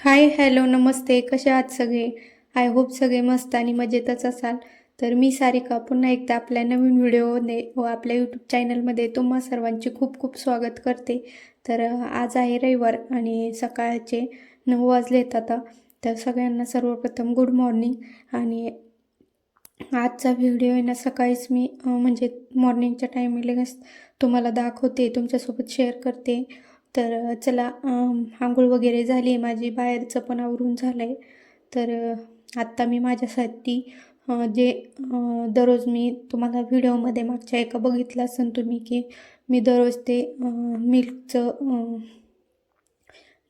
Hi hello नमस्ते. कसे आहात सगळे? आय होप सगळे मस्त आणि मजेतच असाल. तर मी सारिका. पुन्हा एकदा आपल्या नवीन व्हिडिओने व आपल्या यूट्यूब चॅनलमध्ये तुम्हा सर्वांचे खूप खूप स्वागत करते. तर आज आहे रविवार आणि सकाळचे नऊ वाजलेत आता. तर सगळ्यांना सर्वप्रथम गुड मॉर्निंग आणि आजचा व्हिडिओ आहे ना सकाळीच मी म्हणजे मॉर्निंगच्या टायमिंगलाच तुम्हाला दाखवते तुमच्यासोबत शेअर करते. तर चला आंघोळ वगैरे झाली आहे माझी बाहेरचं पण आवरून झालं आहे तर आत्ता मी माझ्यासाठी जे दररोज मी तुम्हाला व्हिडिओमध्ये मागच्या एका बघितलं असेल तुम्ही की मी दररोज ते मिल्कचं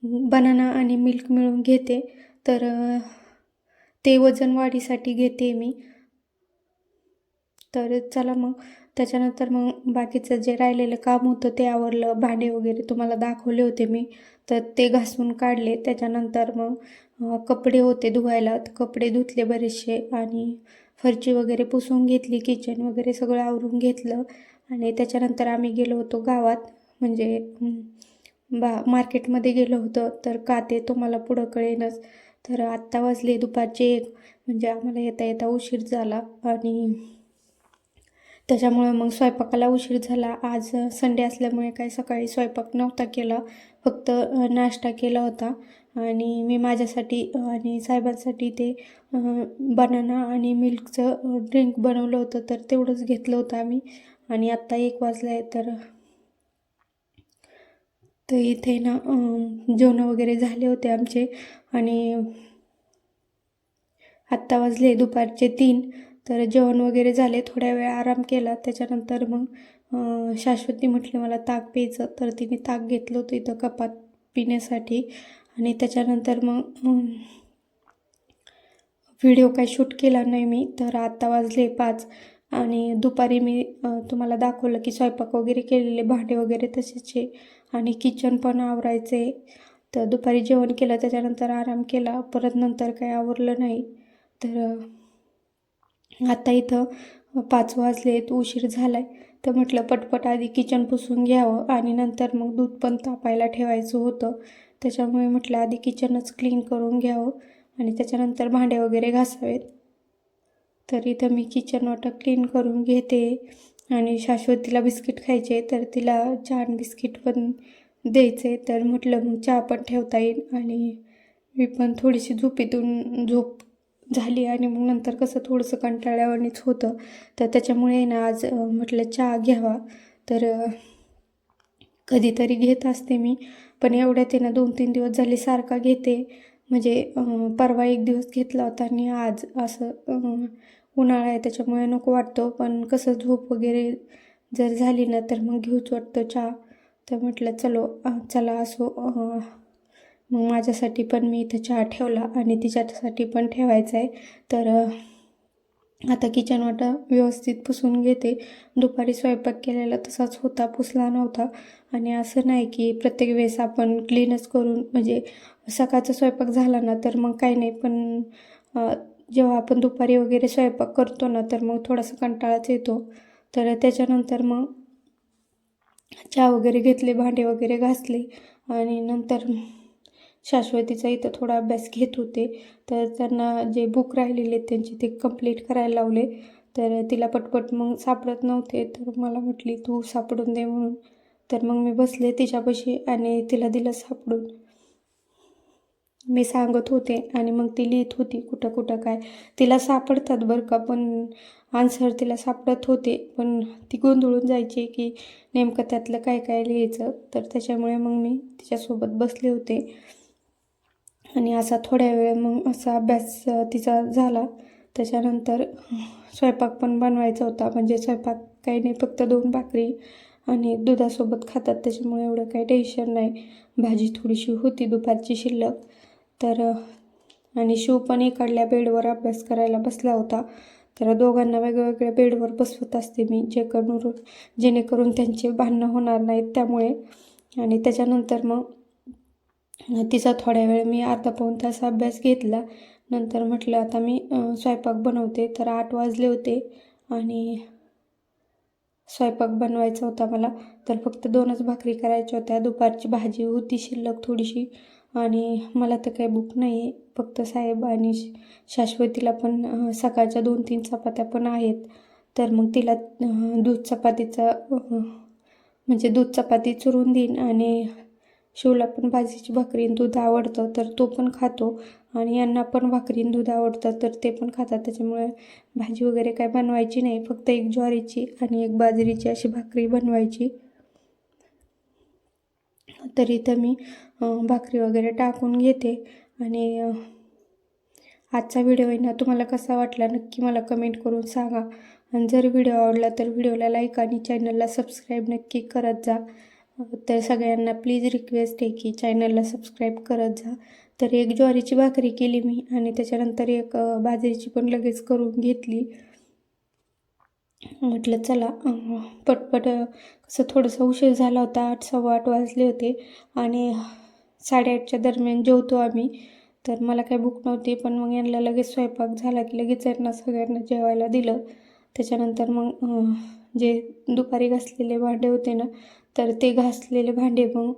बनाना आणि मिल्क मिळून घेते. तर ते वजन वाढीसाठी घेते मी. तर चला मग त्याच्यानंतर मग बाकीचं जे राहिलेलं काम होतं ते आवरलं भांडे वगैरे तुम्हाला दाखवले होते मी. तर ते घासून काढले. त्याच्यानंतर मग कपडे होते धुवायला. तर कपडे धुतले बरेचसे आणि फरची वगैरे पुसून घेतली किचन वगैरे सगळं आवरून घेतलं. आणि त्याच्यानंतर आम्ही गेलो होतो गावात. म्हणजे बा मार्केटमध्ये गेलो होतो. तर का ते तुम्हाला पुढं कळेनच. तर आत्ता वाजले दुपारचे एक. म्हणजे आम्हाला येता येता उशीर झाला. आणि त्याच्यामुळे मग स्वयंपाकाला उशीर झाला. आज संडे असल्यामुळे काही सकाळी स्वयंपाक नव्हता केला. फक्त नाश्ता केला होता. आणि मी माझ्यासाठी आणि साहेबांसाठी ते बनाना आणि मिल्कचं ड्रिंक बनवलं होतं. तर तेवढंच घेतलं होतं आम्ही. आणि आत्ता एक वाजलं आहे तर तर इथे ना जेवणं वगैरे झाले होते आमचे. आणि आत्ता वाजले दुपारचे तीन. तर जेवण वगैरे झाले थोड्या वेळ आराम केला. त्याच्यानंतर मग शाश्वती म्हटली मला ताक प्यायचं. तर तिने ताक घेतलं होतं इथं कपात पिण्यासाठी. आणि त्याच्यानंतर मग व्हिडिओ काय शूट केला नाही मी. तर आत्ता वाजले पाच आणि दुपारी मी तुम्हाला दाखवलं की स्वयंपाक वगैरे केलेले भांडे वगैरे तसेचे आणि किचन पण आवरायचे. तर दुपारी जेवण केलं त्याच्यानंतर आराम केला. परत नंतर काही आवरलं नाही. तर आता इथं पाच वाजलेत उशीर झाला आहे तर म्हटलं पटपट आधी किचन पुसून घ्यावं आणि नंतर मग दूध पण तापायला ठेवायचं होतं. त्याच्यामुळे म्हटलं आधी किचनच क्लीन करून घ्यावं आणि त्याच्यानंतर भांडे वगैरे घासावेत. तर इथं मी किचन वाटं क्लीन करून घेते आणि शाश्वतीला बिस्किट खायचे तर तिला छान बिस्किट पण द्यायचे. तर म्हटलं मग चहा पण ठेवता येईल आणि मी पण थोडीशी झोपेतून झोप झाली आणि मग नंतर कसं थोडंसं कंटाळ्यावानीच होतं. तर त्याच्यामुळे ना आज म्हटलं चहा घ्यावा. तर कधीतरी घेत असते मी. पण एवढ्यात आहे ना दोन तीन दिवस झाले सारखा घेते. म्हणजे परवा एक दिवस घेतला होता आणि आज असं उन्हाळा आहे त्याच्यामुळे नको वाटतो. पण कसं झोप वगैरे जर झाली ना तर मग घेऊच वाटतं चहा. तर म्हटलं चलो चला असो मग माझ्यासाठी पण मी इथं चहा ठेवला आणि तिच्यासाठी पण ठेवायचा आहे तर आता किचन वाटा व्यवस्थित पुसून घेते. दुपारी स्वयंपाक केलेला तसाच होता पुसला नव्हता. आणि असं नाही की प्रत्येक वेळेस आपण क्लीनच करून म्हणजे सकाळचा स्वयंपाक झाला ना तर मग काही नाही. पण जेव्हा आपण दुपारी वगैरे स्वयंपाक करतो ना तर मग थोडासा कंटाळाच येतो. तर त्याच्यानंतर मग चहा वगैरे घेतले भांडे वगैरे घासले. आणि नंतर शाश्वतीचा इथं थोडा अभ्यास घेत होते. तर त्यांना जे बुक राहिलेले आहेत त्यांचे ते कंप्लीट करायला लावले. तर तिला पटपट मग सापडत नव्हते. तर मला म्हटली तू सापडून दे म्हणून. तर मग मी बसले तिच्यापाशी आणि तिला दिलं सापडून. मी सांगत होते आणि मग ती लिहित होती कुठं कुठं काय? तिला सापडतात बरं का पण आन्सर तिला सापडत होते. पण ती गोंधळून जायची की नेमकं त्यातलं काय काय लिहायचं? तर त्याच्यामुळे मग मी तिच्यासोबत बसले होते. आणि असा थोड्या वेळ मग असा अभ्यास तिचा झाला. त्याच्यानंतर स्वयंपाक पण बनवायचा होता. म्हणजे स्वयंपाक काही नाही फक्त दोन भाकरी आणि दुधासोबत खातात. त्याच्यामुळे एवढं काही टेन्शन नाही. भाजी थोडीशी होती दुपारची शिल्लक. तर आणि शिव पण इकडल्या बेडवर अभ्यास करायला बसला होता. तर दोघांना वेगवेगळ्या बेडवर बसवत असते मी. जे करून जेणेकरून त्यांचे भांडणं होणार नाहीत त्यामुळे. आणि त्याच्यानंतर मग तिचा थोड्या वेळ मी अर्धा पाऊण तास अभ्यास घेतला. नंतर म्हटलं आता मी स्वयंपाक बनवते. तर आठ वाजले होते आणि स्वयंपाक बनवायचा होता मला. तर फक्त दोनच भाकरी करायच्या होत्या. दुपारची भाजी होती शिल्लक थोडीशी आणि मला तर काही भूक नाही आहे फक्त साहेब आणि श- शाश्वतीला पण सकाळच्या दोन तीन चपात्या पण आहेत. तर मग तिला दूध चपातीचा म्हणजे दूध चपाती चुरून देईन आणि शिवला पण भाजीची भाकरी दूध आवडतं तर तो पण खातो. आणि यांना पण भाकरी दूध आवडतं तर ते पण खातात. त्याच्यामुळे भाजी वगैरे काय बनवायची नाही फक्त एक ज्वारीची आणि एक बाजरीची अशी भाकरी बनवायची. तर इथं मी भाकरी वगैरे टाकून घेते. आणि आजचा व्हिडिओ आहे ना तुम्हाला कसा वाटला नक्की मला कमेंट करून सांगा. आणि जर व्हिडिओ आवडला तर व्हिडिओला लाईक आणि चॅनलला सबस्क्राईब नक्की करत जा. तर सगळ्यांना प्लीज रिक्वेस्ट आहे की चॅनलला सबस्क्राईब करत जा. तर एक ज्वारीची भाकरी केली मी आणि त्याच्यानंतर एक बाजरीची पण लगेच करून घेतली. म्हटलं चला पटपट कसं थोडंसं उशीर झाला होता आठ सव्वा आठ वाजले होते आणि साडेआठच्या दरम्यान जेवतो आम्ही. तर मला काही भूक नव्हती पण मग यांना लगेच स्वयंपाक झाला की लगेच यांना सगळ्यांना जेवायला दिलं. त्याच्यानंतर मग जे दुपारी घासलेले भांडे होते ना तर ते घासलेले भांडे मग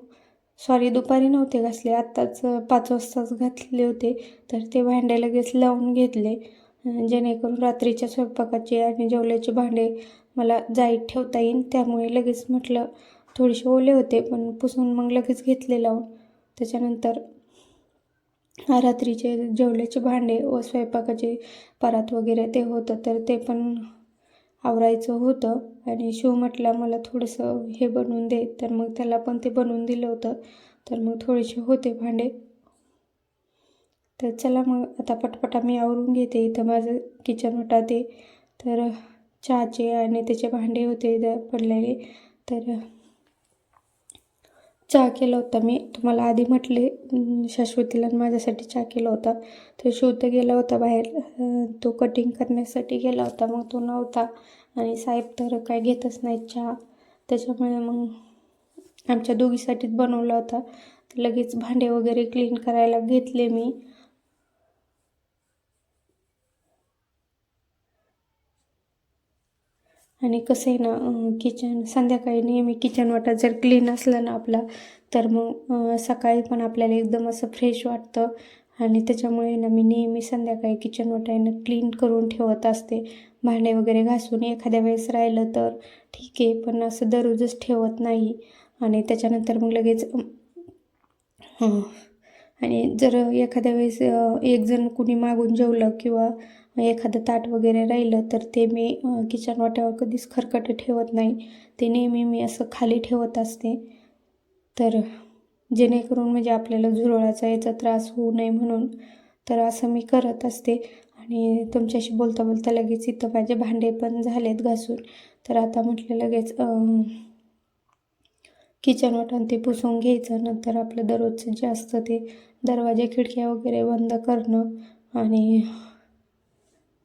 सॉरी दुपारी नव्हते घासले आत्ताच पाच वाजताच घातलेले होते. तर ते भांडे लगेच लावून घेतले. जेणेकरून रात्रीच्या स्वयंपाकाचे आणि जेवल्याचे भांडे मला जाईत ठेवता येईल त्यामुळे लगेच म्हटलं थोडेसे ओले होते पण पुसून मग लगेच घेतले लावून. त्याच्यानंतर रात्रीचे जेवल्याचे भांडे व स्वयंपाकाचे परात वगैरे ते होतं तर ते पण आवरायचं होतं आणि शिव म्हटला मला थोडंसं हे बनवून दे. तर मग त्याला पण ते बनवून दिलं होतं. तर मग थोडेसे होते भांडे. तर चला मग आता पटपट मी आवरून घेते. इथं माझं किचन होता ते तर चहाचे आणि त्याचे भांडे होते इथं पडलेले. तर चहा केला होता मी. तुम्हाला आधी म्हटले शाश्वतीला माझ्यासाठी चहा केला होता. तर शिवतं गेला होता बाहेर. तो कटिंग करण्यासाठी गेला होता. मग तो नव्हता. आणि साहेब तर काय घेतच नाही चहा. त्याच्यामुळे मग आमच्या दोघीसाठीच बनवला होता. लगेच भांडे वगैरे क्लीन करायला घेतले मी. आणि कसं आहे ना किचन संध्याकाळी नेहमी किचन वाटा जर क्लीन असलं ना आपला तर मग सकाळी पण आपल्याला एकदम असं फ्रेश वाटतं आणि त्याच्यामुळे ना मी नेहमी संध्याकाळी किचन वाटा क्लीन करून ठेवत असते भांडे वगैरे घासून एखाद्या वेळेस राहिलं तर ठीक आहे पण असं दररोजच ठेवत नाही आणि त्याच्यानंतर मग लगेच हं. आणि जर एखाद्या वेळेस एकजण एक जण कुणी मागून जेवलं किंवा एखादं ताट वगैरे राहिलं तर ते मी किचन वाट्यावर कधीच खरकटं ठेवत नाही. ते नेहमी मी असं खाली ठेवत असते. तर जेणेकरून म्हणजे आपल्याला झुरळाचा याचा त्रास होऊ नये म्हणून तर असं मी करत असते. आणि तुमच्याशी बोलता बोलता लगेच इथं माझे भांडे पण झालेत घासून. तर आता म्हटलं लगेच किचन वाटण ते पुसून घ्यायचं नंतर आपलं दररोजचं जे असतं ते दरवाजे खिडक्या वगैरे बंद करणं आणि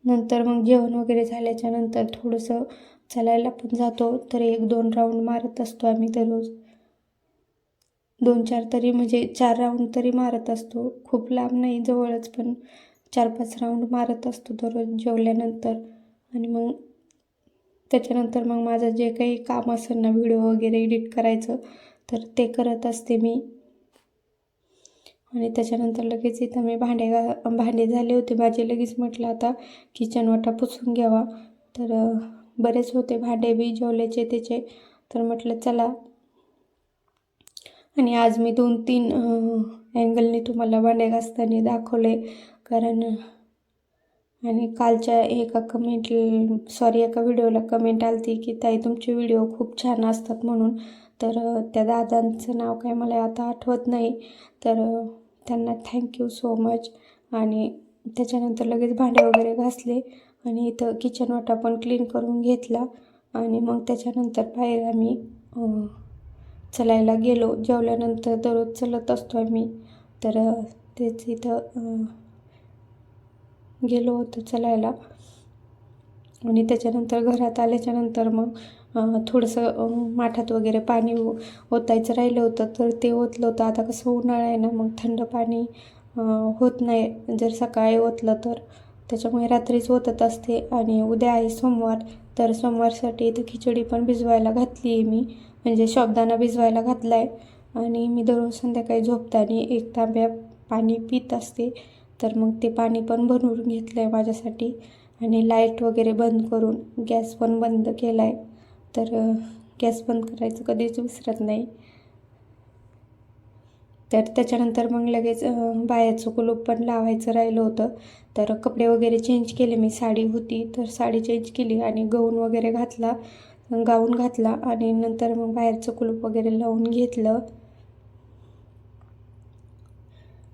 नंतर मग जेवण वगैरे झाल्याच्यानंतर थोडंसं चालायला पण जातो. तर एक दोन राऊंड मारत असतो आम्ही दररोज. दोन चार तरी म्हणजे चार राऊंड तरी मारत असतो. खूप लांब नाही जवळच पण चार पाच राऊंड मारत असतो दररोज जेवल्यानंतर. आणि मग त्याच्यानंतर मग माझं जे काही काम असेल ना व्हिडिओ वगैरे एडिट करायचं तर ते करत असते मी. आणि त्याच्यानंतर लगेच इथं मी भांडे घा भांडे झाले होते. माझे लगेच म्हटलं आता किचन वाटा पुसून घ्यावा. तर बरेच होते भांडे बी जेवल्याचे त्याचे. तर म्हटलं चला. आणि आज मी दोन तीन अँगलने तुम्हाला भांडे घासताना दाखवले. कारण आणि कालच्या एका कमेंट सॉरी एका व्हिडिओला कमेंट आली की ताई तुमचे व्हिडिओ खूप छान असतात म्हणून. तर त्या दादांचं नाव काय मला आता आठवत नाही. तर त्यांना थँक्यू सो मच आणि त्याच्यानंतर लगेच भांडे वगैरे घासले आणि इथं किचन वाटा पण क्लीन करून घेतला. आणि मग त्याच्यानंतर बाहेर आम्ही चलायला गेलो. जेवल्यानंतर दररोज चलत असतो आम्ही. तर तेच इथं गेलो होतो चलायला. आणि त्याच्यानंतर घरात आल्याच्यानंतर मग थोडंसं माठात वगैरे पाणी ओतायचं राहिलं होतं. तर ते ओतलं होतं. आता कसं उन्हाळा आहे ना मग थंड पाणी होत नाही. जर सकाळी ओतलं तर. त्याच्यामुळे रात्रीच ओतत असते. आणि उद्या आहे सोमवार. तर सोमवारसाठी इथं खिचडी पण भिजवायला घातली आहे मी. म्हणजे शब्दांना भिजवायला घातला आहे आणि मी दररोज संध्याकाळी झोपताना एक तांब्या पाणी पित असते. तर मग ते पाणी पण भरून घेतलं आहे माझ्यासाठी. आणि लाइट वगैरे बंद करून गॅस पण बंद केला आहे तर गॅस बंद करायचं कधीच विसरत नाही. तर त्याच्यानंतर मग लगेच बायाचं बाहेरचं कुलूप पण लावायचं राहिलं होतं. तर कपडे वगैरे चेंज केले मी. साडी होती तर साडी चेंज केली आणि गाऊन वगैरे घातला गाऊन घातला आणि नंतर मग बाहेरचं कुलूप वगैरे लावून घेतलं.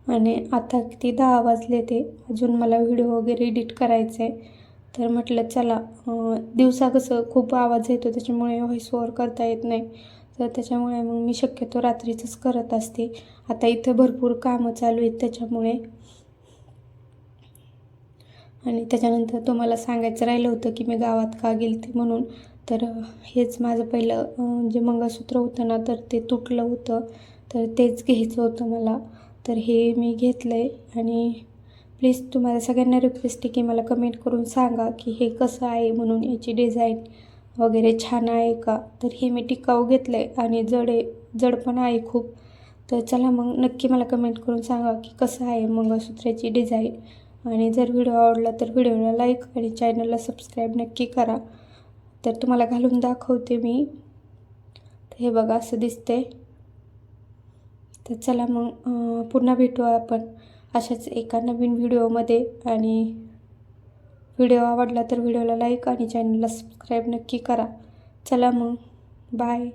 आणि आता किती दहा वाजले ते. अजून मला व्हिडिओ वगैरे एडिट करायचं आहे तर म्हटलं चला दिवसा कसं खूप आवाज येतो त्याच्यामुळे व्हॉइस ओवर करता येत नाही. तर त्याच्यामुळे मग मी शक्यतो रात्रीचंच करत असते. आता इथं भरपूर कामं चालू आहेत त्याच्यामुळे. आणि त्याच्यानंतर तुम्हाला सांगायचं राहिलं होतं की मी गावात का गेली म्हणून. तर हेच माझं पहिलं जे मंगळसूत्र होतं ना तर ते तुटलं होतं. तर तेच घ्यायचं होतं मला. तर हे मी घेतलं आहे आणि प्लीज तुम्हाला सगळ्यांना रिक्वेस्ट आहे की मला कमेंट करून सांगा की हे कसं आहे म्हणून याची डिझाईन वगैरे छान आहे का? तर हे मी टिकाऊ घेतलं आहे आणि जड आहे जड पण आहे खूप. तर चला मग नक्की मला कमेंट करून सांगा की कसं आहे मंगळसूत्राची डिझाईन आणि जर व्हिडिओ आवडला तर व्हिडिओला लाईक आणि चॅनलला सबस्क्राईब नक्की करा. तर तुम्हाला घालून दाखवते मी. तर हे बघा असं दिसतंय. तर चला मग पुन्हा भेटू आपण अशाच एका नवीन व्हिडिओमध्ये. आणि व्हिडिओ आवडला तर व्हिडिओला लाईक आणि चॅनलला सबस्क्राईब नक्की करा. चला मग बाय.